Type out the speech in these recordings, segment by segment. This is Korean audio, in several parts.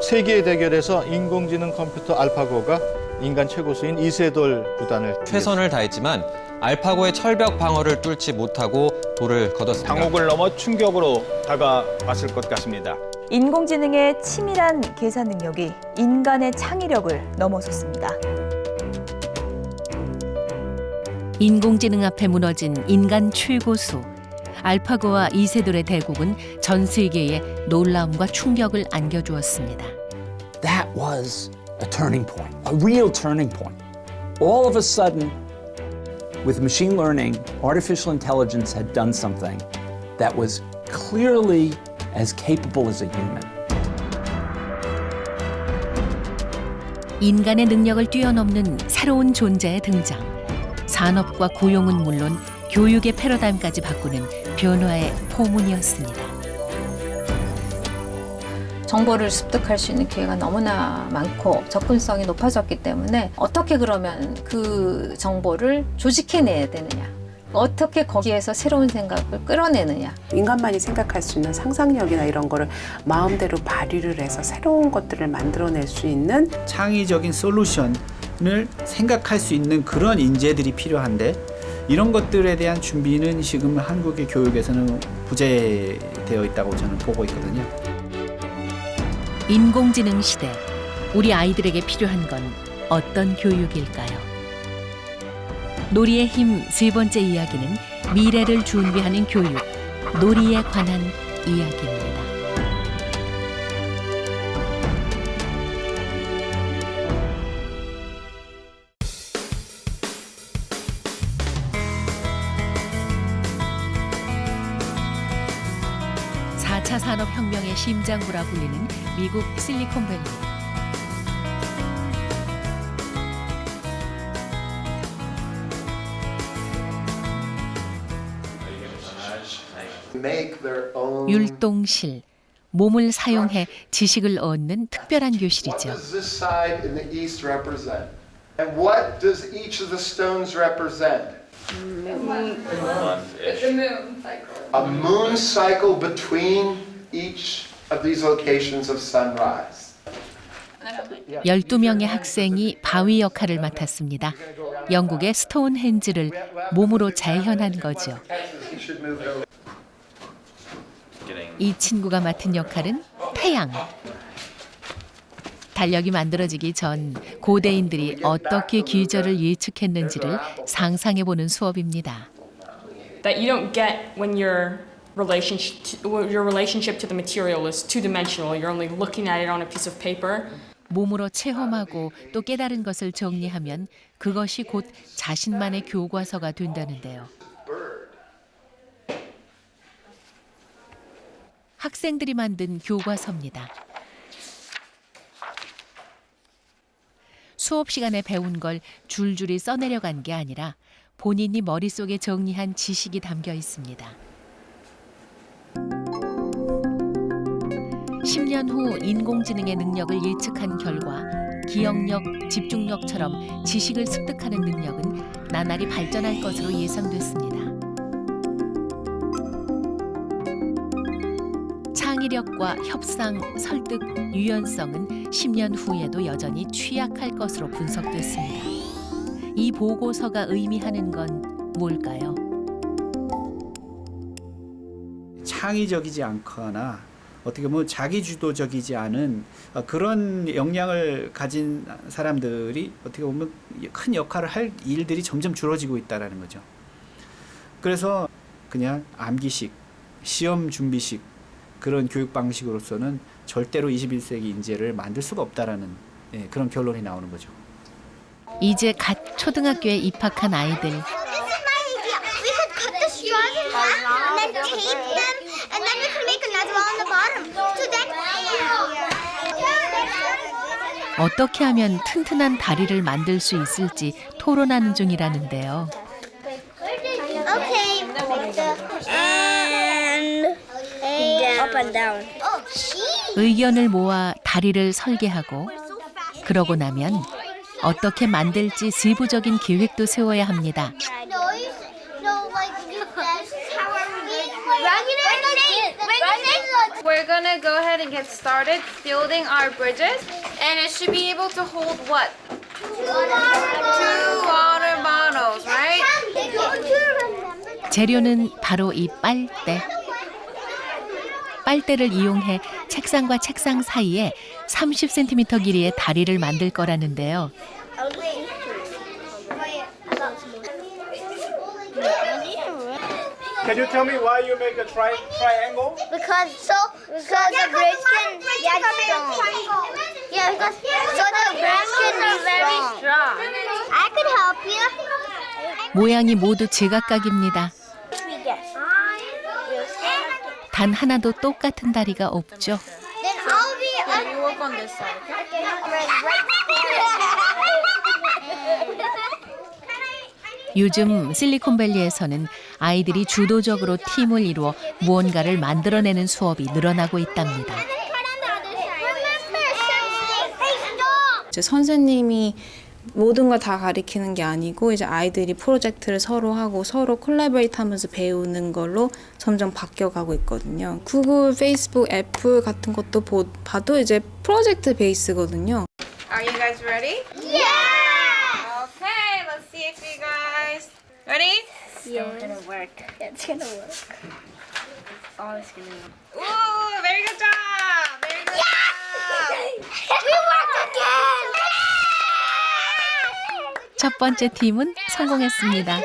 세계의 대결에서 인공지능 컴퓨터 알파고가 인간 최고수인 이세돌 구단을 최선을 다했지만 알파고의 철벽 방어를 뚫지 못하고 돌을 거뒀습니다. 당혹을 넘어 충격으로 다가왔을 것 같습니다. 인공지능의 치밀한 계산 능력이 인간의 창의력을 넘어섰습니다. 인공지능 앞에 무너진 인간 최고수 알파고와 이세돌의 대국은 전 세계에 놀라움과 충격을 안겨주었습니다. That was a turning point, a real turning point. All of a sudden, with machine learning, artificial intelligence had done something that was clearly as capable as a human. 인간의 능력을 뛰어넘는 새로운 존재의 등장. 산업과 고용은 물론 교육의 패러다임까지 바꾸는 변화의 포문이었습니다. 정보를 습득할 수 있는 기회가 너무나 많고 접근성이 높아졌기 때문에 어떻게 그러면 그 정보를 조직해내야 되느냐. 어떻게 거기에서 새로운 생각을 끌어내느냐. 인간만이 생각할 수 있는 상상력이나 이런 거를 마음대로 발휘를 해서 새로운 것들을 만들어낼 수 있는 창의적인 솔루션을 생각할 수 있는 그런 인재들이 필요한데 이런 것들에 대한 준비는 지금 한국의 교육에서는 부재되어 있다고 저는 보고 있거든요. 인공지능 시대, 우리 아이들에게 필요한 건 어떤 교육일까요? 놀이의 힘 세 번째 이야기는 미래를 준비하는 교육, 놀이에 관한 이야기입니다. 산업혁명의 심장부라 불리는 미국 실리콘밸리. 율동실. 몸을 사용해 지식을 얻는 특별한 What 교실이죠. does this side in the east represent? And what does each of the stones represent? A moon cycle between each of these locations of sunrise. 12명의 학생이 바위 역할을 맡았습니다. 영국의 스톤헨지를 몸으로 재현한 거죠. 이 친구가 맡은 역할은 태양. 달력이 만들어지기 전 고대인들이 어떻게 기절을 예측했는지를 상상해 보는 수업입니다. that you don't get when your relationship to, your relationship to the material is two dimensional. You're only looking at it on a piece of paper. 몸으로 체험하고 또 깨달은 것을 정리하면 그것이 곧 자신만의 교과서가 된다는데요. 학생들이 만든 교과서입니다. 수업 시간에 배운 걸 줄줄이 써내려간 게 아니라 본인이 머릿속에 정리한 지식이 담겨 있습니다. 10년 후 인공지능의 능력을 예측한 결과 기억력, 집중력처럼 지식을 습득하는 능력은 나날이 발전할 것으로 예상됐습니다. 창의력과 협상, 설득, 유연성은 10년 후에도 여전히 취약할 것으로 분석됐습니다. 이 보고서가 의미하는 건 뭘까요? 창의적이지 않거나 어떻게 보면 자기 주도적이지 않은 어, 그런 역량을 가진 사람들이 어떻게 보면 큰 역할을 할 일들이 점점 줄어지고 있다라는 거죠. 그래서 그냥 암기식, 시험 준비식 그런 교육 방식으로서는 절대로 21세기 인재를 만들 수가 없다라는 예, 그런 결론이 나오는 거죠. 이제 갓 초등학교에 입학한 아이들 This is my idea. We could cut the straws in half and then tape them, and then we could make another one on the bottom. So then. 어떻게 하면 튼튼한 다리를 만들 수 있을지 토론하는 중이라는데요. Okay. And up and down. Oh. 의견을 모아 다리를 설계하고 그러고 나면 어떻게 만들지 세부적인 계획도 세워야 합니다. We're gonna go ahead and get started building our bridges. And it should be able to hold what? Two water bottles, right? 재료는 바로 이 빨대. 빨대를 이용해 책상과 책상 사이에 30cm 길이의 다리를 만들 거라는데요. Can you tell me why you make a tri triangle? Because so so the bridge can get strong. Yeah, because so the bridge can be very strong. I could help you. 모양이 모두 제각각입니다. 단 하나도 똑같은 다리가 없죠. Then I'll be. You work on this side, okay? 요즘 실리콘밸리에서는 아이들이 주도적으로 팀을 이루어 무언가를 만들어내는 수업이 늘어나고 있답니다. 이제 선생님이 모든 걸 다 가리키는 게 아니고 이제 아이들이 프로젝트를 서로 하고 서로 콜라보레이트 하면서 배우는 걸로 점점 바뀌어 가고 있거든요. 구글, 페이스북, 애플 같은 것도 보, 봐도 이제 프로젝트 베이스거든요. Are you guys ready? Yeah. Ready? Yeah. It's gonna work. It's gonna work. Oh, it's gonna work. Ooh, very good job. Very good job. We worked again. 첫 번째 팀은 성공했습니다.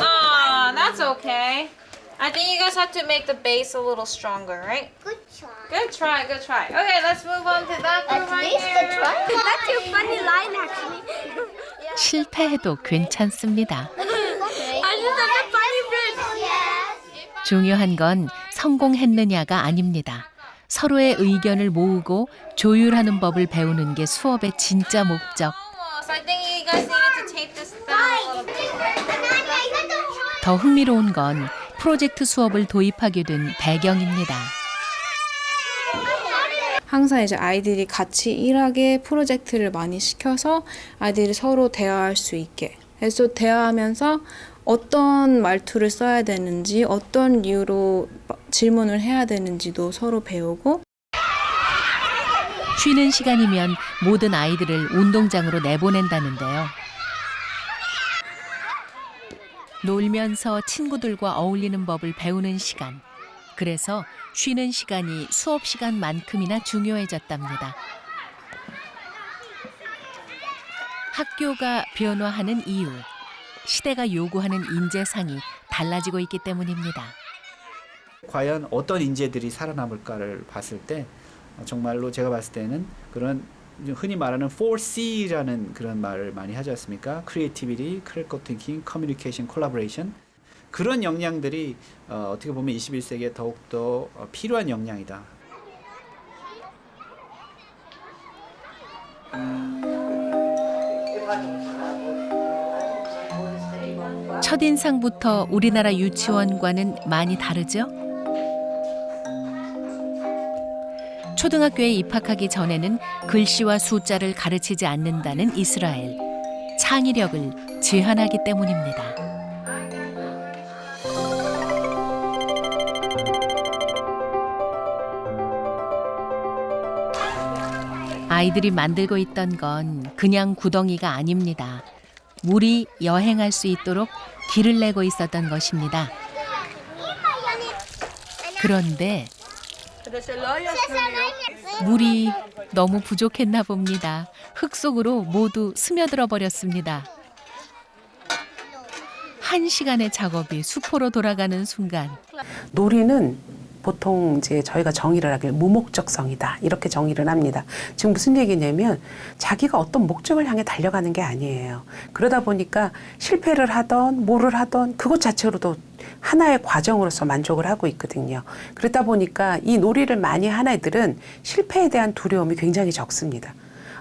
Ah, that's okay. I think you guys have to make the base a little stronger, right? Good. Good try, good try. Okay, let's move on to that group At right least a here. try. That's your funny line, actually. 실패해도 괜찮습니다. I just have a funny bridge. 중요한 건 성공했느냐가 아닙니다. 서로의 의견을 모으고 조율하는 법을 배우는 게 수업의 진짜 목적. Almost. I think you guys needed to tape this down a little bit. 더 흥미로운 건 프로젝트 수업을 도입하게 된 배경입니다. 항상 이제 아이들이 같이 일하게 프로젝트를 많이 시켜서 아이들이 서로 대화할 수 있게. 그래서 대화하면서 어떤 말투를 써야 되는지, 어떤 이유로 질문을 해야 되는지도 서로 배우고 쉬는 시간이면 모든 아이들을 운동장으로 내보낸다는데요. 놀면서 친구들과 어울리는 법을 배우는 시간. 그래서 쉬는 시간이 수업 시간만큼이나 중요해졌답니다. 학교가 변화하는 이유. 시대가 요구하는 인재상이 달라지고 있기 때문입니다. 과연 어떤 인재들이 살아남을까를 봤을 때 어, 정말로 제가 봤을 때는 그런 흔히 말하는 4C라는 그런 말을 많이 하지 않습니까? Creativity, Critical Thinking, Communication, Collaboration 그런 역량들이 어, 어떻게 보면 21세기에 더욱더 어, 필요한 역량이다. 첫인상부터 우리나라 유치원과는 많이 다르죠? 초등학교에 입학하기 전에는 글씨와 숫자를 가르치지 않는다는 이스라엘. 창의력을 제한하기 때문입니다. 아이들이 만들고 있던 건 그냥 구덩이가 아닙니다. 물이 여행할 수 있도록 길을 내고 있었던 것입니다. 그런데 물이 너무 부족했나 봅니다. 흙 속으로 모두 스며들어 버렸습니다. 한 시간의 작업이 수포로 돌아가는 순간 놀이는 보통 이제 저희가 정의를 하길 무목적성이다 이렇게 정의를 합니다. 지금 무슨 얘기냐면 자기가 어떤 목적을 향해 달려가는 게 아니에요. 그러다 보니까 실패를 하던 뭐를 하던 그것 자체로도 하나의 과정으로서 만족을 하고 있거든요. 그러다 보니까 이 놀이를 많이 한 애들은 실패에 대한 두려움이 굉장히 적습니다.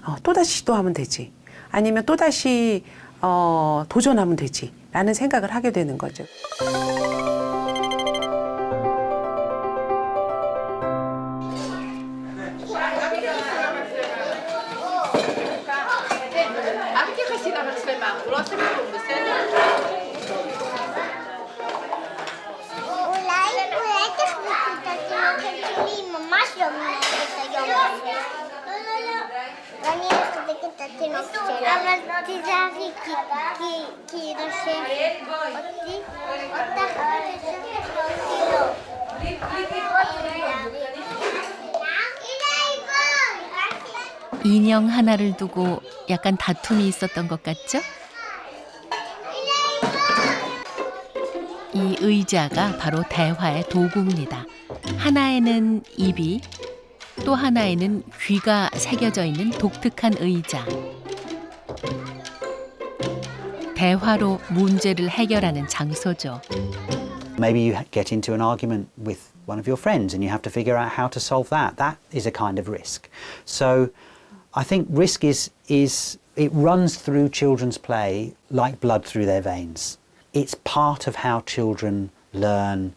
어, 또다시 시도하면 되지. 아니면 또다시 어, 도전하면 되지. 라는 생각을 하게 되는 거죠. 인형 하나를 두고 약간 다툼이 있었던 것 같죠? 이 의자가 바로 대화의 도구입니다. 하나에는 입이, 또 하나에는 귀가 새겨져 있는 독특한 의자. 대화로 문제를 해결하는 장소죠. Maybe you get into an argument with one of your friends and you have to figure out how to solve that. That is a kind of risk. So I think risk is, is it runs through children's play like blood through their veins. It's part of how children learn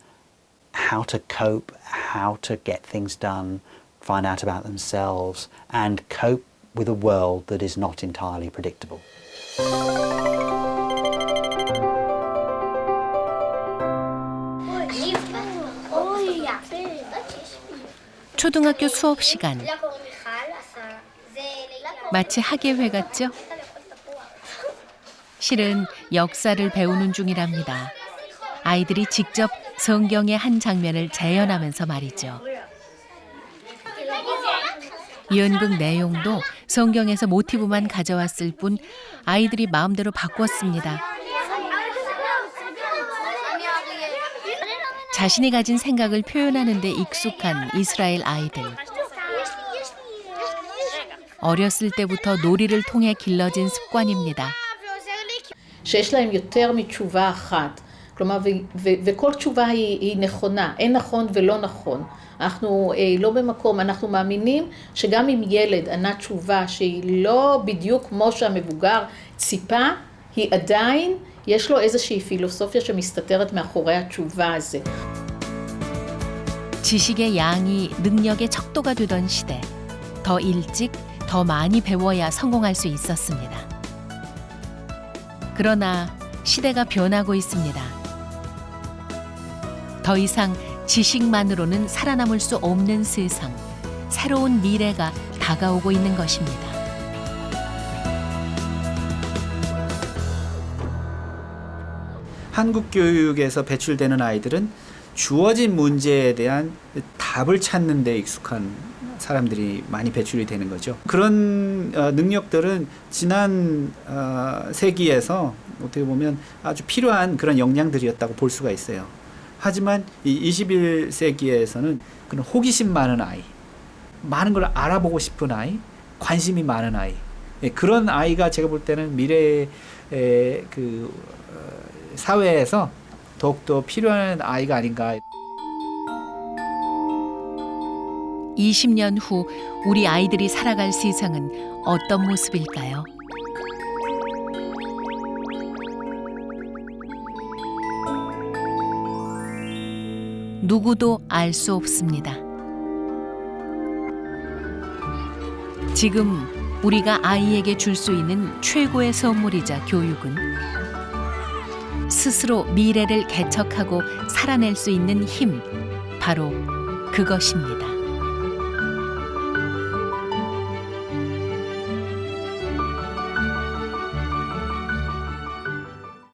how to cope, how to get things done, find out about themselves, and cope with a world that is not entirely predictable. 초등학교 수업 시간. 마치 학예회 같죠? 실은 역사를 배우는 중이랍니다. 아이들이 직접 성경의 한 장면을 재현하면서 말이죠. 연극 내용도 성경에서 모티브만 가져왔을 뿐 아이들이 마음대로 바꿨습니다. 자신이 가진 생각을 표현하는 데 익숙한 이스라엘 아이들. 어렸을 때부터 놀이를 통해 길러진 습관입니다. שיש להם יותר מתשובה אחת. כלומר, ו- ו- וכל תשובה היא, היא נכונה, אין נכון ולא נכון. אנחנו אה, לא במקום, אנחנו מאמינים שגם אם ילד ענה תשובה שהיא לא בדיוק כמו שהמבוגר ציפה, היא עדיין, יש לו איזושהי פילוסופיה שמסתתרת מאחורי התשובה הזו. 지식의 양이 능력의 척도가 되던 시대. 더 일찍, 더 많이 배워야 성공할 수 있었습니다. 그러나 시대가 변하고 있습니다. 더 이상 지식만으로는 살아남을 수 없는 세상, 새로운 미래가 다가오고 있는 것입니다. 한국 교육에서 배출되는 아이들은 주어진 문제에 대한 답을 찾는 데 익숙한 사람들이 많이 배출이 되는 거죠. 그런 어, 능력들은 지난 어, 세기에서 어떻게 보면 아주 필요한 그런 역량들이었다고 볼 수가 있어요. 하지만 이 21세기에서는 그런 호기심 많은 아이, 많은 걸 알아보고 싶은 아이, 관심이 많은 아이, 예, 그런 아이가 제가 볼 때는 미래의 에, 그 어, 사회에서 더욱더 필요한 아이가 아닌가. 20년 후 우리 아이들이 살아갈 세상은 어떤 모습일까요? 누구도 알 수 없습니다. 지금 우리가 아이에게 줄 수 있는 최고의 선물이자 교육은 스스로 미래를 개척하고 살아낼 수 있는 힘, 바로 그것입니다.